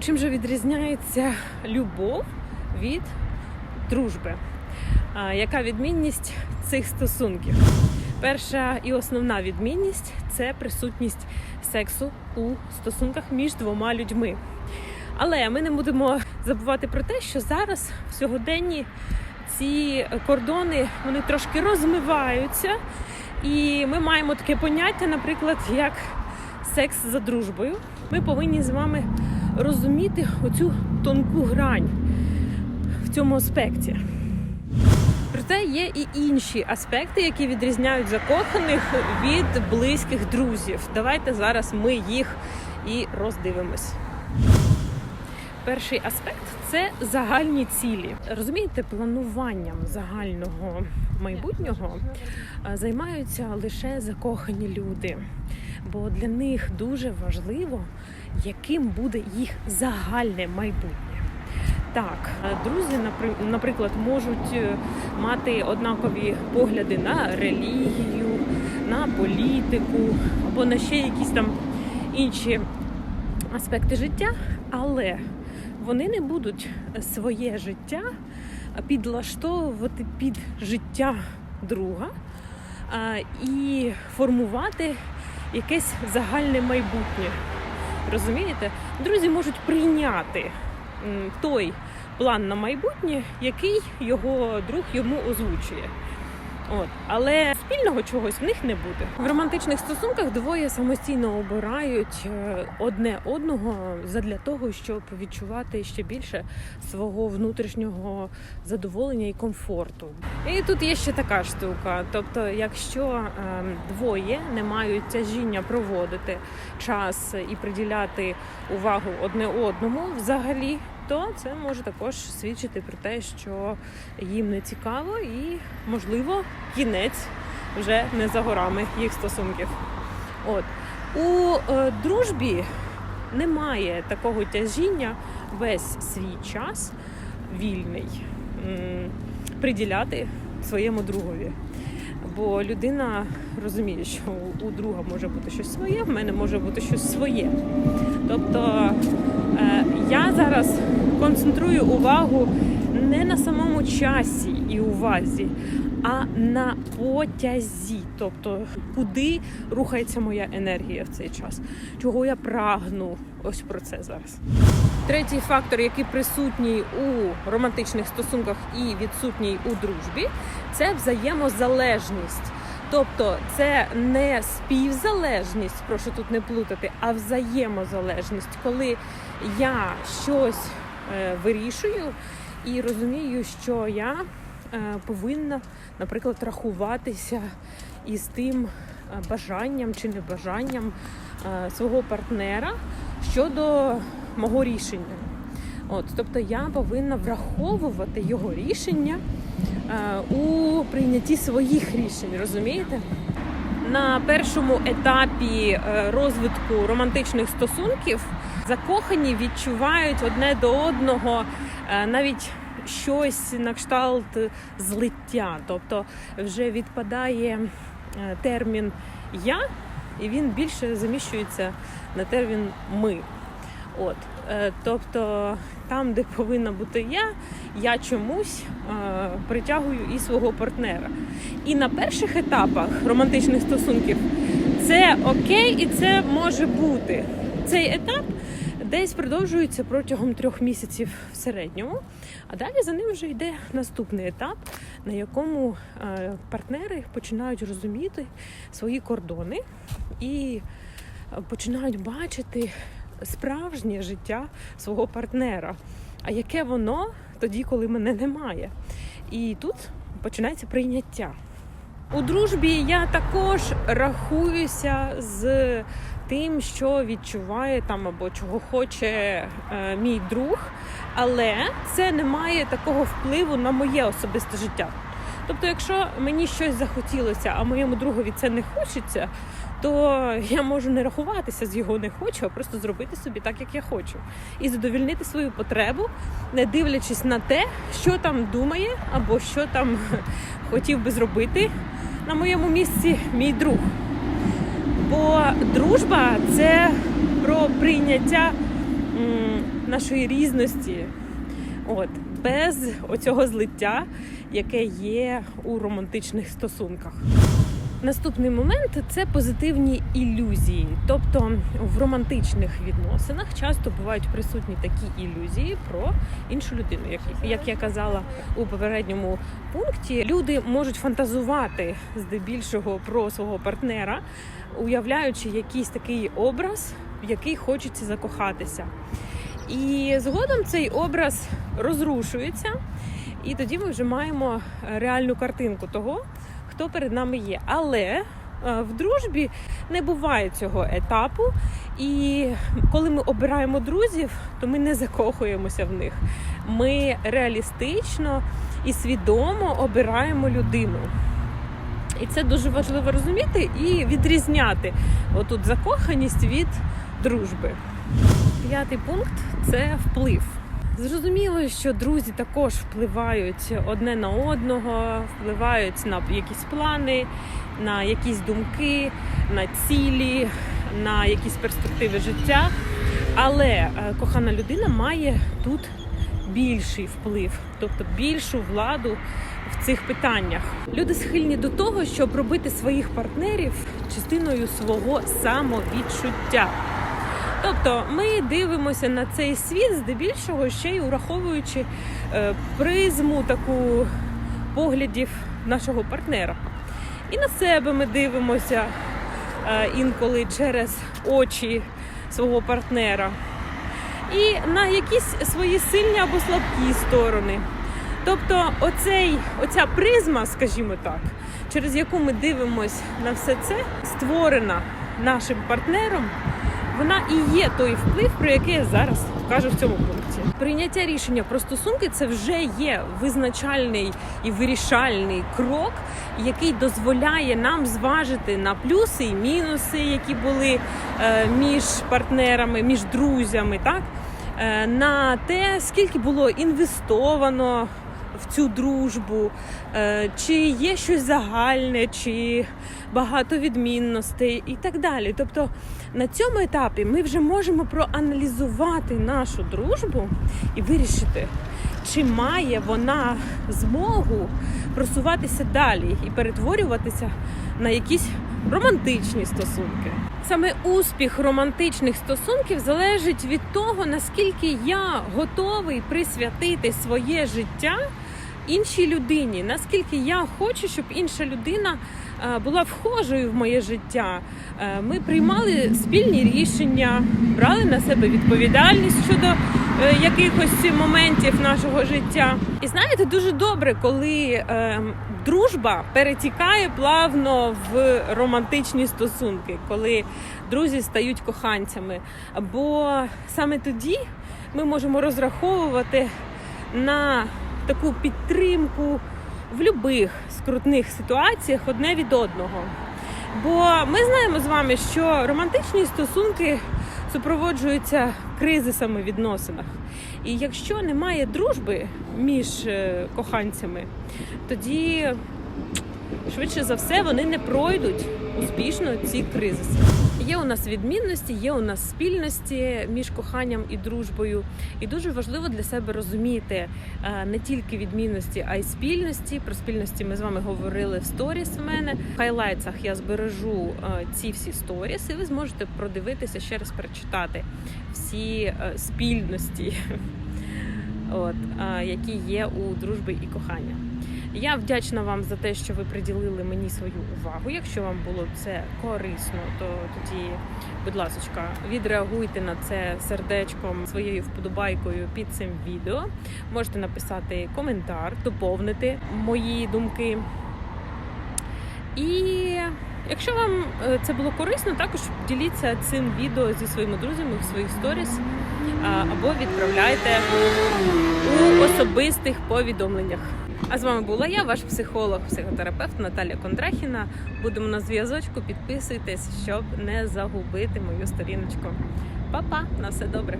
Чим же відрізняється любов від дружби? Яка відмінність цих стосунків? Перша і основна відмінність це присутність сексу у стосунках між двома людьми. Але ми не будемо забувати про те, що зараз в сьогоденні ці кордони вони трошки розмиваються, і ми маємо таке поняття, наприклад, як секс за дружбою. Ми повинні з вами розуміти оцю тонку грань в цьому аспекті. Проте є і інші аспекти, які відрізняють закоханих від близьких друзів. Давайте зараз ми їх і роздивимось. Перший аспект це загальні цілі. Розумієте, плануванням загального майбутнього займаються лише закохані люди, бо для них дуже важливо, яким буде їх загальне майбутнє. Так, е, друзі, напри- наприклад, можуть е, мати однакові погляди на релігію, на політику або на ще якісь там інші аспекти життя, але вони не будуть своє життя підлаштовувати під життя друга і формувати якесь загальне майбутнє. Розумієте? Друзі можуть прийняти той план на майбутнє, який його друг йому озвучує. От, але спільного чогось в них не буде. В романтичних стосунках двоє самостійно обирають е, одне одного задля того, щоб відчувати ще більше свого внутрішнього задоволення і комфорту. І тут є ще така штука. Тобто, якщо ем, двоє не мають тяжіння проводити час і приділяти увагу одне одному взагалі. То це може також свідчити про те, що їм не цікаво, і можливо кінець вже не за горами їх стосунків. От у е, дружбі немає такого тяжіння весь свій час вільний приділяти своєму другові. Бо людина розуміє, що у друга може бути щось своє, в мене може бути щось своє. Тобто е, я зараз концентрую увагу не на самому часі і увазі, а на потязі. Тобто, куди рухається моя енергія в цей час, чого я прагну. Ось про це зараз. Третій фактор, який присутній у романтичних стосунках і відсутній у дружбі, це взаємозалежність. Тобто це не співзалежність, прошу тут не плутати, а взаємозалежність, коли я щось е, вирішую і розумію, що я повинна, наприклад, рахуватися із тим е, бажанням чи небажанням е, свого партнера щодо мого рішення. От, тобто я повинна враховувати його рішення е, у прийнятті своїх рішень, розумієте? На першому етапі е, розвитку романтичних стосунків закохані відчувають одне до одного е, навіть щось на кшталт злиття. Тобто вже відпадає е, термін я, і він більше заміщується на термін ми. От, е, тобто там, де повинна бути я, я чомусь е, притягую і свого партнера. І на перших етапах романтичних стосунків це окей, і це може бути. Цей етап десь продовжується протягом трьох місяців в середньому, а далі за ним вже йде наступний етап, на якому е, партнери починають розуміти свої кордони і е, починають бачити справжнє життя свого партнера. А яке воно тоді, коли мене немає? І тут починається прийняття. У дружбі я також рахуюся з тим, що відчуває там або чого хоче е, мій друг, але це не має такого впливу на моє особисте життя. Тобто, якщо мені щось захотілося, а моєму другові це не хочеться, то я можу не рахуватися з його не хочу, а просто зробити собі так, як я хочу, і задовільнити свою потребу, не дивлячись на те, що там думає, або що там хотів би зробити на моєму місці мій друг. Бо дружба це про прийняття нашої різності. От, без оцього злиття, яке є у романтичних стосунках. Наступний момент це позитивні ілюзії. Тобто в романтичних відносинах часто бувають присутні такі ілюзії про іншу людину. Як, як я казала у попередньому пункті, люди можуть фантазувати здебільшого про свого партнера, уявляючи якийсь такий образ, в який хочеться закохатися. І згодом цей образ розрушується, і тоді ми вже маємо реальну картинку того, хто перед нами є. Але е, в дружбі не буває цього етапу, і коли ми обираємо друзів, то ми не закохуємося в них. Ми реалістично і свідомо обираємо людину. І це дуже важливо розуміти і відрізняти отут закоханість від дружби. П'ятий пункт це вплив. Зрозуміло, що друзі також впливають одне на одного, впливають на якісь плани, на якісь думки, на цілі, на якісь перспективи життя. Але е, кохана людина має тут більший вплив, тобто більшу владу в цих питаннях. Люди схильні до того, щоб робити своїх партнерів частиною свого самовідчуття. Тобто ми дивимося на цей світ здебільшого ще й ураховуючи е, призму таку поглядів нашого партнера. І на себе ми дивимося е, інколи через очі свого партнера, і на якісь свої сильні або слабкі сторони. Тобто, оцей, оця призма, скажімо так, через яку ми дивимося на все це, створена нашим партнером вона і є той вплив, про який я зараз кажу в цьому пункті. Прийняття рішення про стосунки це вже є визначальний і вирішальний крок, який дозволяє нам зважити на плюси і мінуси, які були е, між партнерами, між друзями, так е, на те, скільки було інвестовано. В цю дружбу, е, чи є щось загальне, чи багато відмінностей і так далі. Тобто на цьому етапі ми вже можемо проаналізувати нашу дружбу і вирішити, чи має вона змогу просуватися далі і перетворюватися на якісь романтичні стосунки. Саме успіх романтичних стосунків залежить від того, наскільки я готовий присвятити своє життя іншій людині, наскільки я хочу, щоб інша людина е, була вхожою в моє життя. Е, Ми приймали спільні рішення, брали на себе відповідальність щодо е, якихось моментів нашого життя. І знаєте, дуже добре, коли е, дружба перетікає плавно в романтичні стосунки, коли друзі стають коханцями. Бо саме тоді ми можемо розраховувати на таку підтримку в будь-яких скрутних ситуаціях одне від одного. Бо ми знаємо з вами, що романтичні стосунки супроводжуються кризисами в відносинах. І якщо немає дружби між е, коханцями, тоді швидше за все вони не пройдуть успішно ці кризиси. Є у нас відмінності, є у нас спільності між коханням і дружбою. І дуже важливо для себе розуміти е, не тільки відмінності, а й спільності. Про спільності ми з вами говорили в сторіс. У мене в хайлайтсах я збережу е, ці всі сторіс, і ви зможете продивитися ще раз перечитати всі е, спільності, от, які є у дружбі і кохання. Я вдячна вам за те, що ви приділили мені свою увагу. Якщо вам було це корисно, то тоді, будь ласка, відреагуйте на це сердечком своєю вподобайкою під цим відео. Можете написати коментар, доповнити мої думки. І якщо вам е, це було корисно, також діліться цим відео зі своїми друзями в своїх сторіс або відправляйте у особистих повідомленнях. А з вами була я, ваш психолог, психотерапевт Наталя Кондрахіна. Будемо на зв'язочку. Підписуйтесь, щоб не загубити мою сторіночку. Па-па, на все добре.